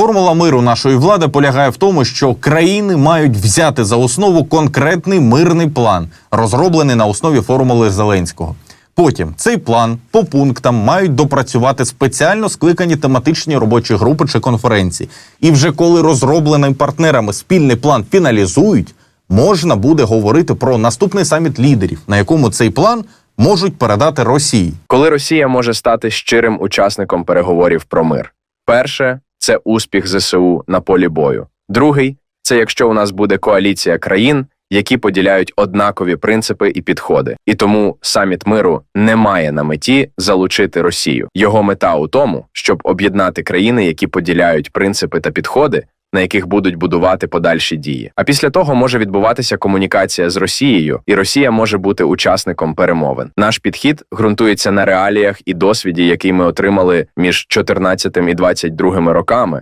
Формула миру нашої влади полягає в тому, що країни мають взяти за основу конкретний мирний план, розроблений на основі формули Зеленського. Потім цей план по пунктам мають допрацювати спеціально скликані тематичні робочі групи чи конференції. І вже коли розроблений партнерами спільний план фіналізують, можна буде говорити про наступний саміт лідерів, на якому цей план можуть передати Росії. Коли Росія може стати щирим учасником переговорів про мир. Перше це успіх ЗСУ на полі бою. Другий це якщо у нас буде коаліція країн, які поділяють однакові принципи і підходи. І тому саміт миру не має на меті залучити Росію. Його мета у тому, щоб об'єднати країни, які поділяють принципи та підходи. На яких будуть будувати подальші дії. А після того може відбуватися комунікація з Росією, і Росія може бути учасником перемовин. Наш підхід ґрунтується на реаліях і досвіді, який ми отримали між 14 і 22 роками,